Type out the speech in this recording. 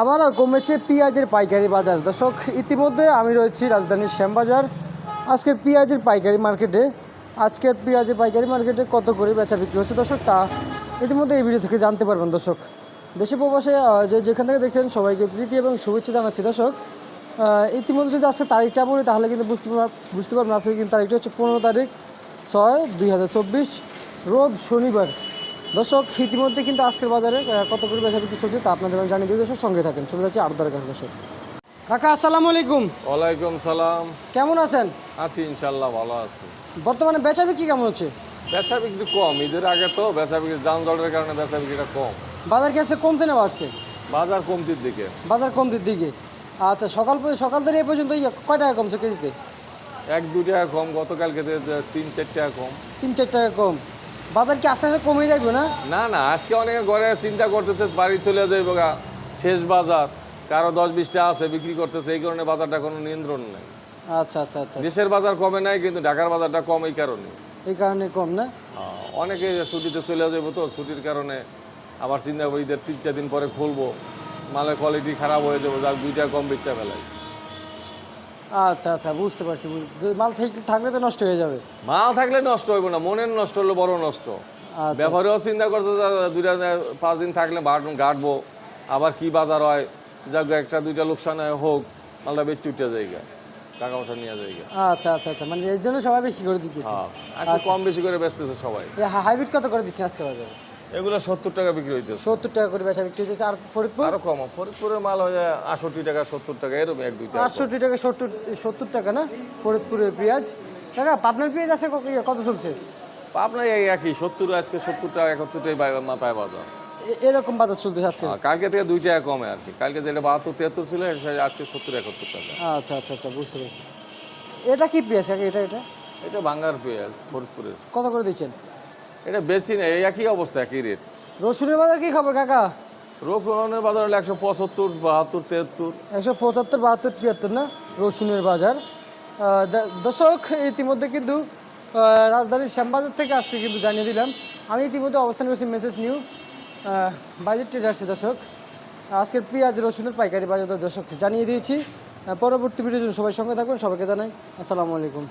আবারও কমেছে পেঁয়াজের পাইকারি বাজার। দর্শক, ইতিমধ্যে আমি রয়েছি রাজধানীর শ্যামবাজার। আজকের পেঁয়াজের পাইকারি মার্কেটে, আজকের পেঁয়াজের পাইকারি মার্কেটে কত করে বেচা বিক্রি হচ্ছে? দর্শক, তা ইতিমধ্যে এই ভিডিও থেকে জানতে পারবেন দর্শক। দেশে প্রবাসে যে যেখান থেকে দেখছেন, সবাইকে প্রীতি এবং শুভেচ্ছা জানাচ্ছি দর্শক। ইতিমধ্যে যদি আজকে তারিখটা বলি, তাহলে কিন্তু বুঝতে বুঝতে পারবেন আজকে কিন্তু তারিখটা হচ্ছে পনেরো তারিখ ছয় দুই রোজ শনিবার। দর্শক ইতিমধ্যে কিন্তু আজকের বাজারে কত করে বেচা বিক্রি চলছে তা আপনাদের আমি জানিয়ে দিই। দর্শক সঙ্গে থাকেন। চলে যাচ্ছে আট দরকার দর্শক। কাকা আসসালামু আলাইকুম। ওয়ালাইকুম সালাম। কেমন আছেন? আছি ইনশাল্লাহ ভালো আছি। বর্তমানে বেচা বিক্রি কেমন হচ্ছে? বেচা বিক্রি কম। ঈদের আগে তো বেচা বিক্রি যানজটের কারণে বেচা বিক্রিটা কম। বাজার কি আছে কমছে না বাড়ছে? বাজার কমতির দিকে। বাজার কমতির দিকে। আচ্ছা সকাল সকাল থেকে এই পর্যন্ত কয় টাকা কমছে কেজিতে? এক দু টাকা কম। গতকালকে তিন চার টাকা কম। তিন চার টাকা কম। বাজার কি আস্তে আস্তে কমে যাবে না? না না আজকে অনেকে ঘরে চিন্তা করতেছে বাড়ি চলে যাইব গা। শেষ বাজার কারও দশ বিশটা আছে বিক্রি করতেছে এই কারণে বাজারটা কোনো নিয়ন্ত্রণ নেই। আচ্ছা আচ্ছা আচ্ছা। দেশের বাজার কমে নাই কিন্তু ঢাকার বাজারটা কম এই কারণে। এই কারণে কম না? অনেকে ছুটিতে চলে যাব তো ছুটির কারণে আবার চিন্তা করি ঈদের তিন চার দিন পরে খুলবো মালের কোয়ালিটি খারাপ হয়ে যাব যাক দুইটা কম বেচা ফেলাই। আচ্ছা আচ্ছা বুঝতে পারছি মাল থাক- থাকলে তো নষ্ট হয়ে যাবে। মাল থাকলে নষ্ট হইব না মনের নষ্ট হলে বড় নষ্ট। আচ্ছা ব্যাপারেও চিন্তা করছে দুইটা পাঁচ দিন থাকলে গাঁটবো আবার কি বাজার হয়? যাক একটা দুইটা লোকসান হয় হোক মালটা বেচি উঠে জায়গা টাকা পয়সা নিয়ে জায়গা। আচ্ছা আচ্ছা আচ্ছা মানে এর জন্য সবাই বেশি করে দিতেছে। হ্যাঁ আজকে কম বেশি করে বেচতেছে সবাই। হাইব্রিড কত করে দিচ্ছে আজকে বাজারে? এগুলো সত্তর টাকা বিক্রি হইতেছে। সত্তর টাকা করে বেচা বিক্রি হচ্ছে আর ফরিদপুর? আরও কম। ফরিদপুরের মাল হয়ে যায় আটষট্টি টাকা সত্তর টাকা এরকম এক দুইটা আটষট্টি টাকা সত্তর সত্তর টাকা না? ফরিদপুরের পেঁয়াজ। টাকা পাবনার পেঁয়াজ আছে ইয়ে, কত চলছে? আপনার এই একই সত্তর আজকে সত্তর টাকা একাত্তর টাকা পায় বাজার এরকম বাজার চলতেছে আজকে? আর কালকে থেকে দুই টাকা কমে আর কি। কালকে যেটা বাহাত্তর তিয়াত্তর ছিল আজকে সত্তর একাত্তর টাকা। আচ্ছা আচ্ছা আচ্ছা বুঝতে পারছি। এটা কি পেঁয়াজ এটা এটা? এটা বাঙ্গার পেঁয়াজ ফরিদপুরের। কত করে দিচ্ছেন? এটা বেশি নেই এই একই অবস্থা একই রেট রসুনের বাজার কি খবর কাকা? রোপণের বাজার হলো একশো পঁচাত্তর বাহাত্তর তেহাত্তর। একশো পঁচাত্তর বাহাত্তর তিয়াত্তর না? রসুনের বাজার। দর্শক ইতিমধ্যে কিন্তু রাজধানীর শ্যামবাজার থেকে আজকে কিন্তু জানিয়ে দিলাম আমি ইতিমধ্যে অবস্থান করছি মেসেজ নিউ বাজেট ট্রেডার্সে দর্শক। আজকের পেঁয়াজ রসুনের পাইকারি বাজার দর দর্শক জানিয়ে দিয়েছি। পরবর্তী ভিডিওর জন্য সবাই সঙ্গে থাকবেন সবাইকে জানাই আসসালামু আলাইকুম।